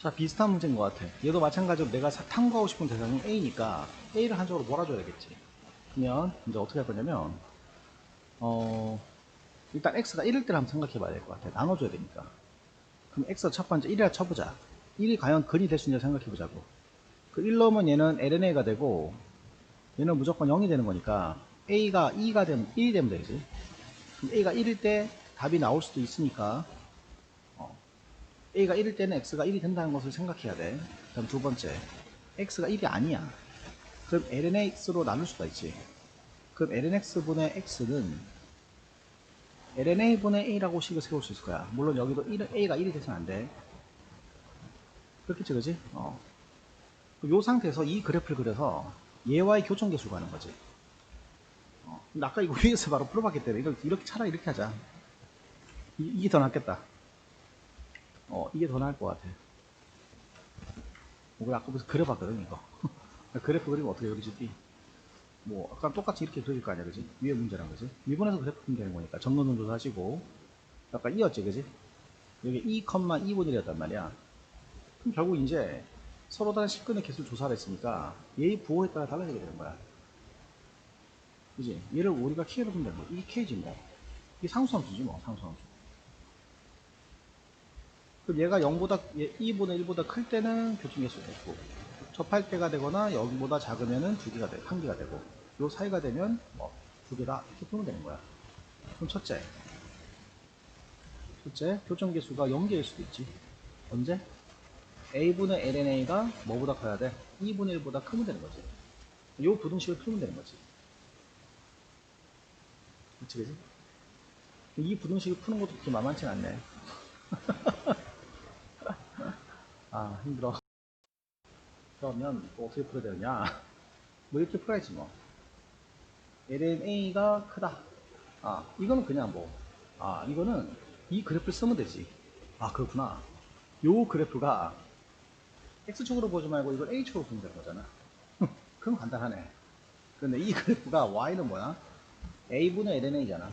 자, 비슷한 문제인 것 같아. 얘도 마찬가지로 내가 사- 탐구하고 싶은 대상이 A니까 A를 한쪽으로 몰아줘야겠지. 그러면 이제 어떻게 할 거냐면, 어, 일단 X가 1일 때를 한번 생각해 봐야 될 것 같아. 나눠줘야 되니까. 그럼 X가 첫 번째 1이라 쳐보자. 1이 과연 근이 될 수 있냐 생각해 보자고. 그1 넣으면 얘는 LNA가 되고, 얘는 무조건 0이 되는 거니까, A가 2가 되면, 1이 되면 되지. 그럼 A가 1일 때 답이 나올 수도 있으니까, A가 1일 때는 X가 1이 된다는 것을 생각해야 돼. 그럼 두 번째, X가 1이 아니야. 그럼 LNX로 나눌 수가 있지. 그럼 LNX분의 X는 LNA분의 A라고 식을 세울 수 있을 거야. 물론 여기도 1은 A가 1이 돼서는 안 돼. 그렇겠지, 그지? 어. 이 상태에서 이 그래프를 그려서 얘와의 교점계수 가는 거지. 어. 아까 이거 위에서 바로 풀어봤기 때문에 이걸 이렇게 차라리 이렇게 하자. 이, 이게 더 낫겠다. 어, 이게 더 나을 것 같아. 이거 아까 무슨 그려봤거든, 이거. 그래프 그리면 어떻게 그리지? 뭐, 아까 똑같이 이렇게 그릴 거 아니야, 그지? 위에 문제란 거지? 일본에서 그래프 fun계하는 거니까 정근은 조사하시고, 아까 이었지, 그지? 여기 2,2분이었단 말이야. 그럼 결국 이제 서로 다른 식근의 개수를 조사를 했으니까 얘의 부호에 따라 달라지게 되는 거야. 그지? 얘를 우리가 K로 되는 거야. 이 K지 뭐. 이게 상수함수지 뭐, 상수함수. 그럼 얘가 0보다 2분의 1보다 클 때는 교통계수가 있고 접할 때가 되거나 0보다 작으면은 두 개가 돼, 한 개가 되고 요 사이가 되면 뭐두 개다 이렇게 풀면 되는 거야. 그럼 첫째, 첫째 교점계수가 0개일 수도 있지. 언제? a분의 lna가 뭐보다 커야 돼? 2분의 1보다 크면 되는 거지. 요 부등식을 풀면 되는 거지. 그치, 그치? 이 부등식을 푸는 것도 그렇게 만만치 않네. 아 힘들어. 그러면 또 어떻게 풀어야 되느냐? 뭐 이렇게 풀어야지 뭐. LNA가 크다. 아 이거는 그냥 뭐 아 이거는 이 그래프를 쓰면 되지. 아 그렇구나. 요 그래프가 X축으로 보지 말고 이걸 A축으로 보면 되는 거잖아. 그럼 간단하네. 근데 이 그래프가 Y는 뭐야? A분의 LNA잖아.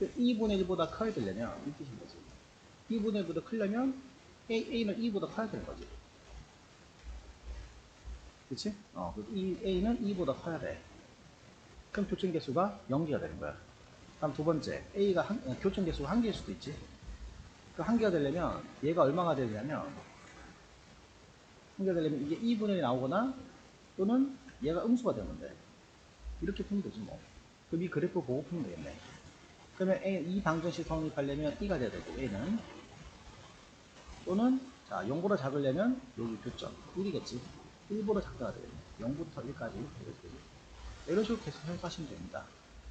2분의 1보다 커야 되려면 이 뜻인 거지. 2분의 1보다 크려면 A, A는 2보다 커야 되는 거지. 그치? 어, 이 A는 2보다 커야 돼. 그럼 교점 개수가 0개가 되는 거야. 다음 두 번째, A가 한, 어, 교점 개수가 1개일 수도 있지. 그 1개가 되려면 얘가 얼마가 되냐면 1개가 되려면 이게 2분의 1이 나오거나 또는 얘가 음수가 되면 돼. 이렇게 풀면 되지 뭐. 그럼 이 그래프 보고 풀면 되겠네. 그러면 A, 이 방정식 성립하려면 2가 돼야 되고 A는 또는 자 0보다 작으려면 여기 교점 1이겠지. 1보다 작다가 되겠네 0부터 1까지 되겠지 이런 식으로 계속 생각하시면 됩니다.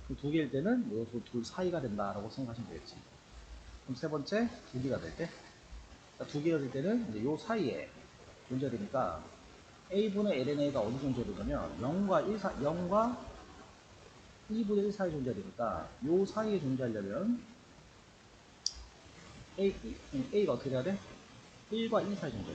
그럼 두 개일 때는 요두 둘 사이가 된다라고 생각하시면 되겠지. 그럼 세 번째 두 개가 될때두 개가 될 때는 이제 요 사이에 존재되니까 A분의 LNA가 어디 존재되냐면 0과 1 사, 0과 2분의 1 사이에 존재되니까 요 사이에 존재하려면 A, 음, A가 어떻게 돼야 돼? 1과 2 사이 존재.